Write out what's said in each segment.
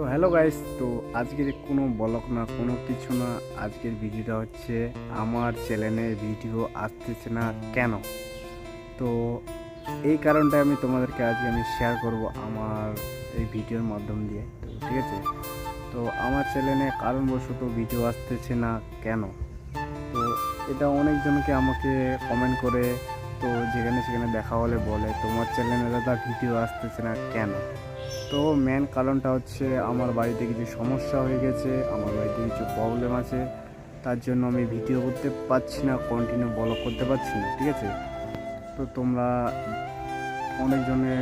তো hello guys, তো আজকের কোনো ব্লগ না, কোনো কিছু না। আজকের ভিডিওটা হচ্ছে আমার চ্যানেলে ভিডিও আসতেছে না কেন? তো এই কারণটা আমি তোমাদেরকে আজকে আমি শেয়ার করব আমার এই ভিডিওর মাধ্যম দিয়ে, তো ঠিক আছে? তো আমার চ্যানেলে কারণবশত ভিডিও আসতেছে না কেন? তো এটা অনেকজনকে আমাকে কমেন্ট করে তো যেখানে সেখানে দেখা হলে বলে, তোমার চ্যানেলে দাদা ভিডিও আসতেছে না কেন? তো মেন কারণটা হচ্ছে আমার বাড়িতে কিছু সমস্যা হয়ে গেছে, আমার বাড়িতে কিছু প্রবলেম আছে, তার জন্য আমি ভিডিও করতে পারছি না কন্টিনিউ ব্লগ করতে পারছি না, ঠিক আছে? তো তোমরা অনেকজনে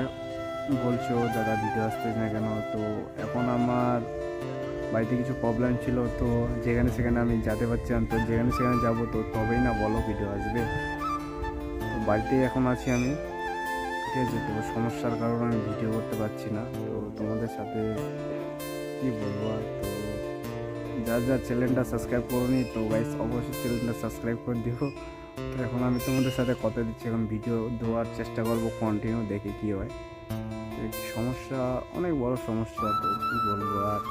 বলছো, দাদা ভিডিও আসতেছে না কেন? তো এখন আমার বাড়িতে কিছু প্রবলেম ছিল, তো যেখানে সেখানে আমি যেতে পারছিলাম, তো যেখানে সেখানে যাব, তো তবেই না বলো ভিডিও আসবে। বাড়িতেই এখন আছি আমি। ঠিক আছে, তো সমস্যার কারণে আমি ভিডিও করতে পারছি না। তো তোমাদের সাথে কি বলব আর? তো যার যার চ্যানেলটা সাবস্ক্রাইব করোনি, তো গাইস অবশ্যই চ্যানেলটা সাবস্ক্রাইব করে দিও। তো এখন আমি তোমাদের সাথে কথা দিচ্ছি, এখন ভিডিও দেওয়ার চেষ্টা করব কন্টিনিউ দেখে কী হয়। সমস্যা, অনেক বড় সমস্যা, তো কী বলব আর?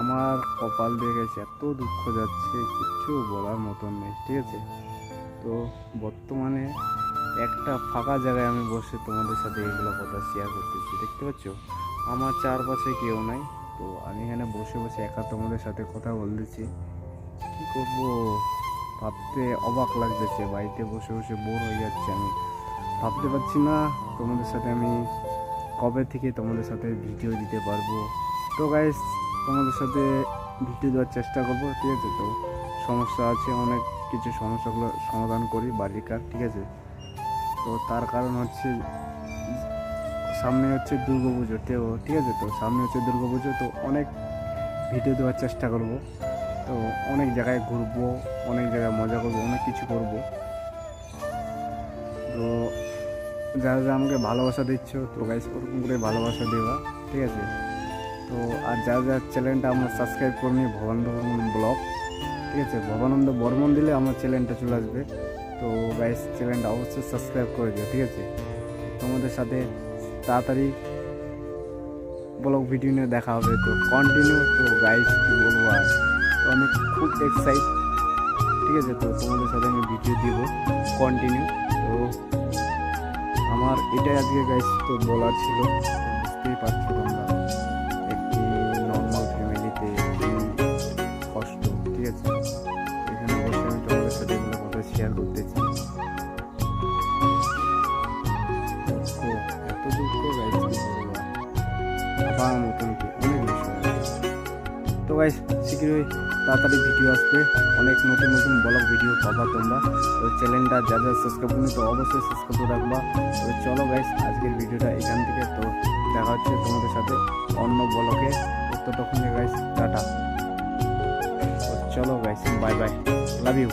আমার কপাল দিয়ে গেছে, এত দুঃখ যাচ্ছে, কিচ্ছু বলার মতন নেই, ঠিক আছে? তো বর্তমানে একটা ফাঁকা জায়গায় আমি বসে তোমাদের সাথে এগুলো কথা শেয়ার করতেছি। দেখতে পাচ্ছ? আমার চারপাশে কেউ নাই। তো আমি এখানে বসে বসে একা তোমাদের সাথে কথা বলতেছি। কি করব? ভাবতে অবাক লাগতেছে। বাড়িতে বসে বসে বোর হয়ে যাচ্ছে আমি। ভাবতে পারছি না তোমাদের সাথে আমি কবে থেকে তোমাদের সাথে ভিডিও দিতে পারব। তো গাইস তোমাদের সাথে ভিডিও দেওয়ার চেষ্টা করব, ঠিক আছে? তো সমস্যা আছে অনেক। কিছু সমস্যাগুলো সমাধান করি বাড়ির কাজ, ঠিক আছে? তো তার কারণ হচ্ছে সামনে হচ্ছে দুর্গা পুজো ঠিক আছে? তো সামনে হচ্ছে দুর্গা পুজো, তো অনেক ভিডিও দেওয়ার চেষ্টা করব। তো অনেক জায়গায় ঘুরবো, অনেক জায়গায় মজা করব, অনেক কিছু করব। তো যারা যারা আমাকে ভালোবাসা দিচ্ছ, তো গাইস ওরকম করে ভালোবাসা দেওয়া ঠিক আছে? তো আর যারা যারা চ্যানেলটা আমার সাবস্ক্রাইব করনি ভবানন্দ বর্মন ব্লগ ঠিক আছে, ভবানন্দ বর্মন দিলে আমার চ্যানেলটা চলে আসবে। তো গাইস চ্যানেলটা অবশ্যই সাবস্ক্রাইব করে দিও, ঠিক আছে? তোমাদের সাথে তাড়াতাড়ি ব্লগ ভিডিও নিয়ে দেখা হবে, তো কন্টিনিউ তো গাইস কি বলব আর? তো আমি খুব এক্সাইট ঠিক আছে? তো তোমাদের সাথে আমি ভিডিও দিব কন্টিনিউ তো আমার এটাই আজকে গাইস তো বলার ছিল বুঝতেই পারছ ভাবার মতন অনেক আছে। তো গাইস শীঘ্রই তাড়াতাড়ি ভিডিও আসবে। অনেক নতুন নতুন ব্লগ ভিডিও পাবা তোমরা। তো চ্যানেলটা যা যা সাবস্ক্রাইব করুন, তো অবশ্যই সাবস্ক্রাইব করে রাখবা। তো চলো গাইস আজকের ভিডিওটা এখান থেকে। তো দেখা হচ্ছে তোমাদের সাথে অন্য ব্লগে ততক্ষণ গাইস টাটা। চলো guys bye bye love you